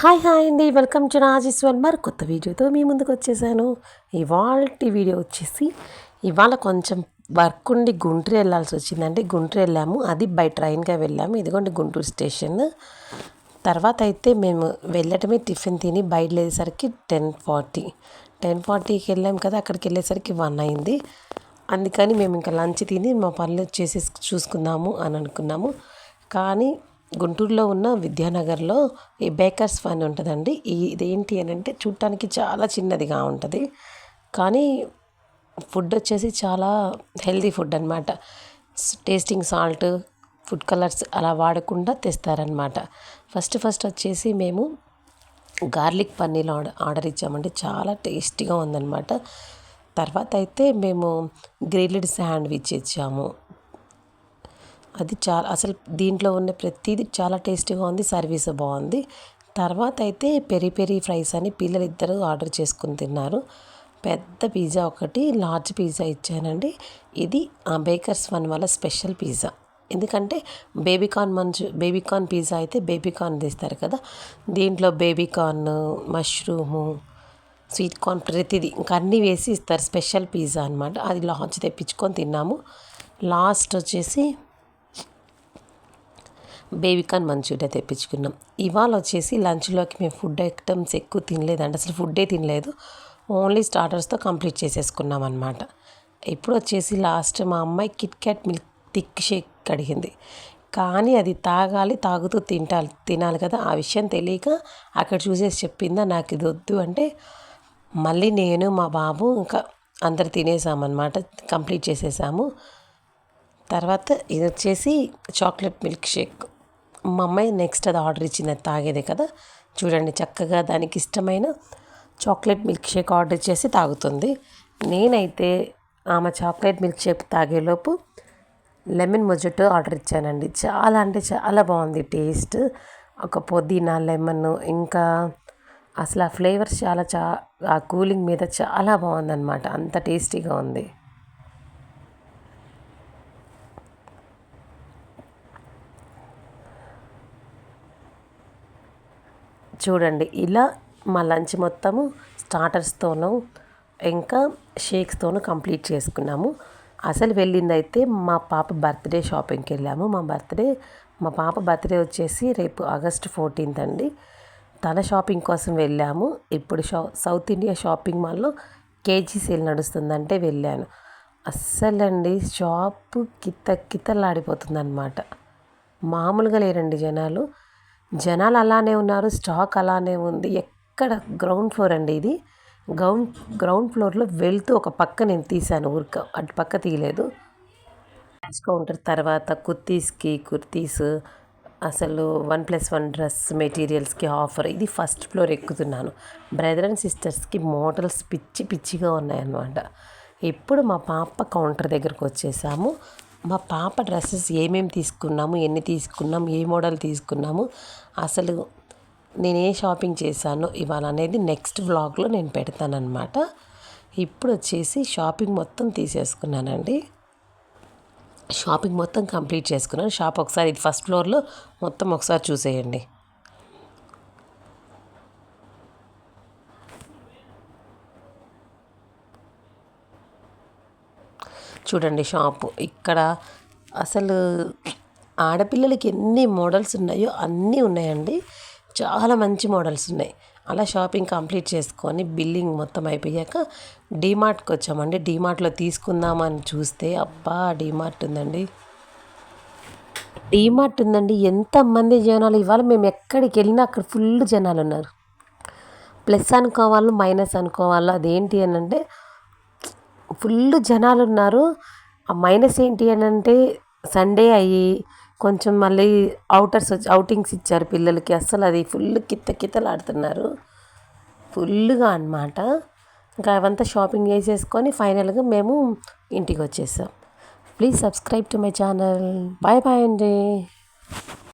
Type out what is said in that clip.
Hi hi అండి welcome to Rajeshwar మరి కొత్త వీడియోతో మీ ముందుకు వచ్చేసాను. ఇవాళ వీడియో వచ్చేసి ఇవాళ కొంచెం వర్క్ ఉండి గుంటూరు వెళ్ళాల్సి వచ్చిందండి. గుంటూరు వెళ్ళాము. అది బై ట్రైన్గా వెళ్ళాము. ఇదిగోండి గుంటూరు స్టేషన్. తర్వాత అయితే మేము వెళ్ళటమే టిఫిన్ తిని బయలుదేరేసరికి టెన్ ఫార్టీ. టెన్ ఫార్టీకి వెళ్ళాం కదా అక్కడికి వెళ్ళేసరికి వన్ అయింది. అందుకని మేము ఇంకా లంచ్ తిని మా పనులు చేసి చూసుకుందాము అని అనుకున్నాము. కానీ గుంటూరులో ఉన్న విద్యానగర్లో ఈ బేకర్స్ ఫన్ ఉంటుందండి. ఇదేంటి అని అంటే చూడటానికి చాలా చిన్నదిగా ఉంటుంది. కానీ ఫుడ్ వచ్చేసి చాలా హెల్తీ ఫుడ్ అనమాట టేస్టింగ్ సాల్ట్ ఫుడ్ కలర్స్ అలా వాడకుండా తెస్తారనమాట ఫస్ట్ ఫస్ట్ వచ్చేసి మేము గార్లిక్ పన్నీర్ ఆర్డర్ ఆర్డర్ ఇచ్చామంటే చాలా టేస్టీగా ఉందన్నమాట. తర్వాత అయితే మేము గ్రిల్డ్ శాండ్విచ్ ఇచ్చాము. అది చాలా అసలు దీంట్లో ఉన్న ప్రతిదీ చాలా టేస్టీగా ఉంది సర్వీస్ బాగుంది. తర్వాత అయితే పెరి పెరి ఫ్రైస్ అని పిల్లలు ఇద్దరు ఆర్డర్ చేసుకుని తిన్నారు. పెద్ద పిజ్జా ఒకటి లార్జ్ పిజ్జా ఇచ్చానండి. ఇది ఆ బేకర్స్ వన్ వల్ల స్పెషల్ పిజ్జా. ఎందుకంటే బేబీకార్న్ మంచు బేబీకార్న్ పిజ్జా అయితే బేబీకార్న్ తీస్తారు కదా. దీంట్లో బేబీకార్న్ మష్రూము స్వీట్ కార్న్ ప్రతిదీ ఇంకా అన్నీ వేసి ఇస్తారు స్పెషల్ పిజ్జా అనమాట అది లాంచ్ తెప్పించుకొని తిన్నాము. లాస్ట్ వచ్చేసి బేబీకాన్ మంచూరియా తెప్పించుకున్నాం. ఇవాళ వచ్చేసి లంచ్లోకి మేము ఫుడ్ ఐటమ్స్ ఎక్కువ తినలేదండి. అసలు ఫుడ్డే తినలేదు. ఓన్లీ స్టార్టర్స్తో కంప్లీట్ చేసేసుకున్నాం అనమాట ఇప్పుడు వచ్చేసి లాస్ట్ మా అమ్మాయి Kit Kat milk thick shake అడిగింది కానీ అది తాగాలి తాగుతూ తింటాలి తినాలి కదా. ఆ విషయం తెలియక అక్కడ చూసేసి చెప్పిందా నాకు ఇది వద్దు అంటే మళ్ళీ నేను మా బాబు ఇంకా అందరు తినేసామన్నమాట కంప్లీట్ చేసేసాము. తర్వాత ఇది వచ్చేసి చాక్లెట్ మిల్క్ షేక్. మా అమ్మాయి నెక్స్ట్ అది ఆర్డర్ ఇచ్చింది అది తాగేదే కదా. చూడండి చక్కగా దానికి ఇష్టమైన చాక్లెట్ మిల్క్ షేక్ ఆర్డర్ చేసి తాగుతుంది. నేనైతే ఆమె చాక్లెట్ మిల్క్ షేక్ తాగేలోపు లెమన్ మొజటో ఆర్డర్ ఇచ్చానండి. చాలా అంటే చాలా బాగుంది టేస్ట్ ఒక పుదీనా లెమన్ ఇంకా అసలు ఆ ఫ్లేవర్స్ చాలా చా ఆ కూలింగ్ మీద చాలా బాగుందన్నమాట. అంత టేస్టీగా ఉంది. చూడండి ఇలా మా లంచ్ మొత్తము స్టార్టర్స్తోనూ ఇంకా షేక్స్తోనూ కంప్లీట్ చేసుకున్నాము. అసలు వెళ్ళిందైతే మా పాప బర్త్డే షాపింగ్కి వెళ్ళాము మా బర్త్డే మా పాప బర్త్డే వచ్చేసి రేపు ఆగస్ట్ ఫోర్టీన్త్ అండి. తన షాపింగ్ కోసం వెళ్ళాము. ఇప్పుడు షా సౌత్ ఇండియా షాపింగ్ మాల్లో కేజీ సేల్ నడుస్తుందంటే వెళ్ళాను. అస్సలండి షాపు కిత్త కిత్తలాడిపోతుందన్నమాట మామూలుగా లేరండి జనాలు. జనాలు అలానే ఉన్నారు స్టాక్ అలానే ఉంది. ఎక్కడ గ్రౌండ్ ఫ్లోర్ అండి ఇది? గ్రౌండ్ గ్రౌండ్ ఫ్లోర్లో వెళ్తూ ఒక పక్క నేను తీశాను ఊరిక అటు పక్క తీయలేదు. కౌంటర్ తర్వాత కుర్తీస్కి కుర్తీస్ అసలు వన్ ప్లస్ వన్ డ్రెస్ మెటీరియల్స్కి ఆఫర్. ఇది ఫస్ట్ ఫ్లోర్ ఎక్కుతున్నాను. బ్రదర్ అండ్ సిస్టర్స్కి మోడల్స్ పిచ్చి పిచ్చిగా ఉన్నాయన్నమాట. ఇప్పుడు మా పాప కౌంటర్ దగ్గరకు వచ్చేసాము. మా పాప డ్రెస్సెస్ ఏమేమి తీసుకున్నాము ఎన్ని తీసుకున్నాము ఏ మోడల్ తీసుకున్నాము అసలు నేను ఏ షాపింగ్ చేశాను. ఇవాళ అనేది నెక్స్ట్ వ్లాగ్లో నేను పెడతానమాట ఇప్పుడు వచ్చేసి షాపింగ్ మొత్తం తీసేసుకున్నానండి. షాపింగ్ మొత్తం కంప్లీట్ చేసుకున్నాను. షాప్ ఒకసారి ఇది ఫస్ట్ ఫ్లోర్లో మొత్తం ఒకసారి చూసేయండి. చూడండి షాపు. ఇక్కడ అసలు ఆడపిల్లలకి ఎన్ని మోడల్స్ ఉన్నాయో అన్నీ ఉన్నాయండి. చాలా మంచి మోడల్స్ ఉన్నాయి. అలా షాపింగ్ కంప్లీట్ చేసుకొని బిల్లింగ్ మొత్తం అయిపోయాక డీమార్ట్కి వచ్చామండి. డీమార్ట్లో తీసుకుందామని చూస్తే అబ్బా డీమార్ట్ ఉందండి. డీమార్ట్ ఉందండి. ఎంతమంది జనాలు ఇవాళ మేము ఎక్కడికి వెళ్ళినా అక్కడ ఫుల్ జనాలు ఉన్నారు. ప్లస్ అనుకోవాలో మైనస్ అనుకోవాలో అదేంటి అని అంటే ఫుల్ జనాలు ఉన్నారు ఆ మైనస్ ఏంటి అని అంటే సండే అయ్యి కొంచెం మళ్ళీ అవుటర్స్ వచ్చి అవుటింగ్స్ ఇచ్చారు పిల్లలకి. అస్సలు అది ఫుల్ కిత్త కిత్తలాడుతున్నారు ఫుల్గా అనమాట ఇంకా అవంతా షాపింగ్ చేసేసుకొని ఫైనల్గా మేము ఇంటికి వచ్చేసాం. Please subscribe to my channel. Bye bye అండి.